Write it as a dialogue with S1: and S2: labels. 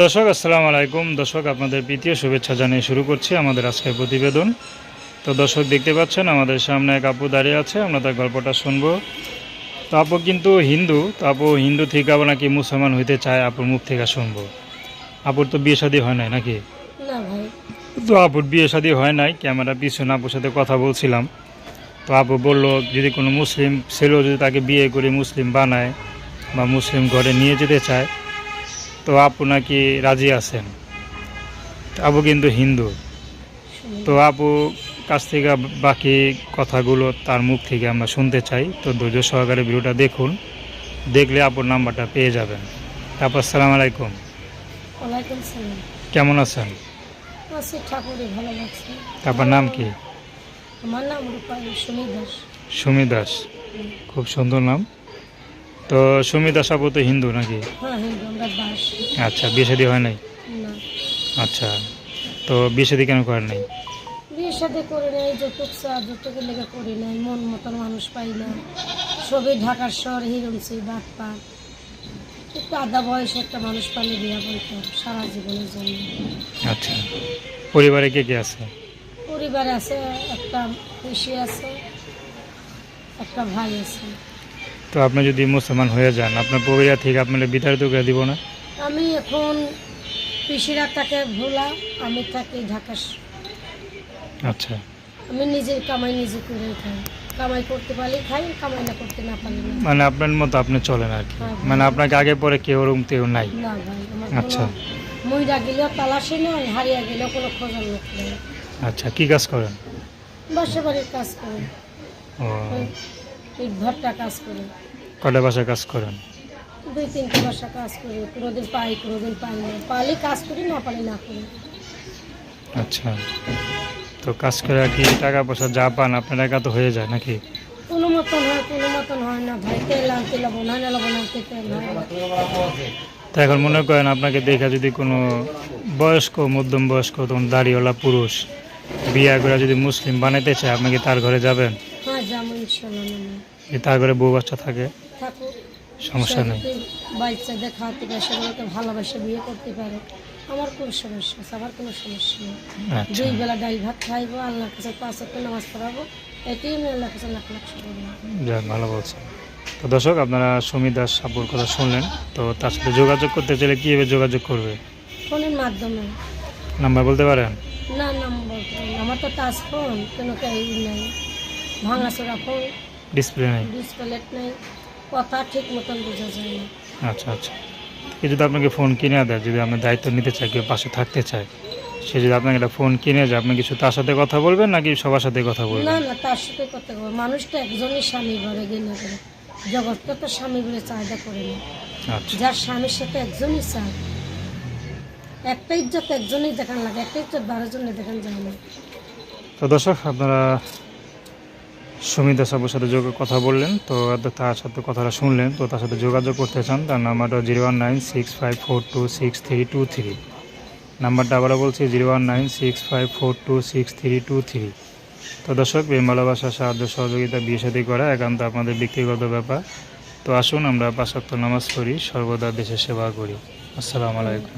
S1: দর্শক আসসালামু আলাইকুম। দর্শক আপনাদের প্রীতীয় শুভেচ্ছা জানিয়ে শুরু করছি আমাদের আজকের প্রতিবেদন। তো দর্শক দেখতে পাচ্ছেন আমাদের সামনে এক আপু দাঁড়িয়ে আছে আমরা তার গল্পটা শুনব। তো আপু কিন্তু হিন্দু তো আপু হিন্দু থেকে আবার নাকি মুসলমান হইতে চায় আপুর মুখ থেকে শুনব। আপুর তো বিয়ে শাদী হয় নাই নাকি? তো আপুর বিয়ে শাদী হয় নাই ক্যামেরা পিছনে আপুর সাথে কথা বলছিলাম। তো আপু বলল যদি কোনো মুসলিম ছেলেও যদি তাকে বিয়ে করে মুসলিম বানায় বা মুসলিম ঘরে নিয়ে যেতে চায় তো আপু নাকি রাজি আছেন? আপু কিন্তু হিন্দু। তো আপু কাছ থেকে বাকি কথাগুলো তার মুখ থেকে আমরা শুনতে চাই। তো ধৈর্য সহকারে ভিডিওটা দেখুন। দেখলে আপুর নাম্বারটা পেয়ে যাবেন। তারপর সালাম আলাইকুম। কেমন আছেন? তারপর নাম কি?
S2: আমার নাম সুমি দাস।
S1: সুমি দাস। খুব সুন্দর নাম। তো সুমি দাস আপু তো হিন্দু নাকি?
S2: হ্যাঁ
S1: আচ্ছা বিয়ে শাদী হয় নাই?
S2: না।
S1: আচ্ছা তো বিয়ে শাদী কেন করেন নাই?
S2: বিয়ে করে নেই চা লেগে করি নাই মন মতন মানুষ পাই না। সবই ঢাকার শহর হিরণসি বাটপা একটু আধা বয়সে একটা মানুষ পালে বিয়া বলতাম সারা জীবনের জন্য।
S1: আচ্ছা পরিবারে কে কে আছে?
S2: পরিবার আছে একটা আছে একটা ভাই আছে।
S1: তো আপনি যদি মুসলমান হয়ে যান আপনার পরিবার থেকে আপনার বিতাড়িত করে দিব না?
S2: আমি এখন পিসিরা তাকে ভোলা আমি থাকি ঢাকা
S1: আচ্ছা।
S2: আমি নিজের কামাই নিজে করে খাই। কামাই করতে পারলে খাই কামাই না করতে না পারলে না।
S1: মানে আপনার মতো আপনি চলেন আর কি।
S2: হ্যাঁ।
S1: মানে আপনাকে আগে পরে কেউ ওরকম কেউ নাই।
S2: না ভাই
S1: আচ্ছা।
S2: মহিলা গেলেও তালাশি নয় হারিয়ে গেলেও কোনো খোঁজার লোক নেই।
S1: আচ্ছা কি কাজ করেন?
S2: বাসা বাড়ির কাজ করে।
S1: ও।
S2: ইট ভট্টা কাজ করে।
S1: কটা বাসায় কাজ করেন?
S2: দুই তিনটে বাসা কাজ করি। কোনোদিন পাই কোনোদিন পাই না। পালি কাজ করি না পালি না করি।
S1: আচ্ছা। তো কাজ করে কি টাকা পয়সা যা পান আপনার একা তো হয়ে যায় নাকি?
S2: কোনো মতন হয় কোনো মতন হয় না। ভাই তেল আনতে লবণ হয় না লবণ আনতে তেল হয় না।
S1: এখন মনে করেন আপনাকে দেখা যদি কোনো বয়স্ক মধ্যম বয়স্ক তখন দাড়িওয়ালা পুরুষ বিয়া করে যদি মুসলিম বানাইতে চায় আপনি কি তার ঘরে যাবেন?
S2: হ্যাঁ যেমন ইনশাল্লাহ না
S1: যে তার বউ বাচ্চা থাকে
S2: থাকুক।
S1: সমস্যা নেই।
S2: বাচ্চাদের খাওয়াতে পারে সেগুলোকে ভালোবাসে বিয়ে করতে পারে। আমার কোনো সমস্যা আছে আমার কোনো সমস্যা নেই।
S1: আচ্ছা।
S2: দুই বেলা ডাল ভাত খাইবো আল্লাহর কাছে পাঁচ একটা নামাজ পড়াবো। এটাই আমি আল্লাহর কাছে লাখ লাখ
S1: যাক ভালো বলছেন। তো দর্শক আপনারা সুমিত দাস আপুর কথা শুনলেন তো তার সাথে যোগাযোগ করতে চাইলে কীভাবে যোগাযোগ করবে?
S2: ফোনের মাধ্যমে।
S1: নাম্বার বলতে পারেন?
S2: না নাম্বার আমার তো টাচ ফোন কোনো ই নেই। ভাঙাচোরা ফোন
S1: ডিসপ্লে নেই?
S2: ডিসপ্লেট নেই কথা ঠিক মতন বোঝা যায় না।
S1: আচ্ছা আচ্ছা। কেউ যদি আপনাকে ফোন কিনে দেয় যদি আপনার দায়িত্ব নিতে চায় কেউ পাশে থাকতে চায় সে যদি আপনাকে একটা ফোন কিনে যায় আপনি কিছু তার সাথে কথা বলবেন নাকি সবার সাথে কথা
S2: না
S1: বলবেন?
S2: না তার সাথে করতে পারব মানুষ তো একজনই স্বামী ঘরে গেলে করে। জগৎকে তো স্বামী বলে চাহিদা করে না।
S1: আচ্ছা।
S2: যার স্বামীর সাথে একজনই চায় একটা ইজ্জত একজনই দেখান লাগে একটা ইজ্জত বারো জনে দেখান যায় না।
S1: তো দর্শক আপনারা সুমিতা সাবুর সাথে যোগ কথা বললেন, তো তার সাথে কথাটা শুনলেন, তো তার সাথে যোগাযোগ করতে চান, তার নাম্বারটা zero one nine six five four two six three two three. নাম্বারটা আবারও বলছি, zero one nine six five four two six three two three. তো দর্শক, প্রেম, ভালোবাসা, সাহায্য, সহযোগিতা, বিয়ে সাথে করা একান্ত আপনাদের ব্যক্তিগত ব্যাপার। তো আসুন, আমরা পাঁচাত্তর নামাজ পড়ি, সর্বদা দেশের সেবা করি। আসসালামু আলাইকুম।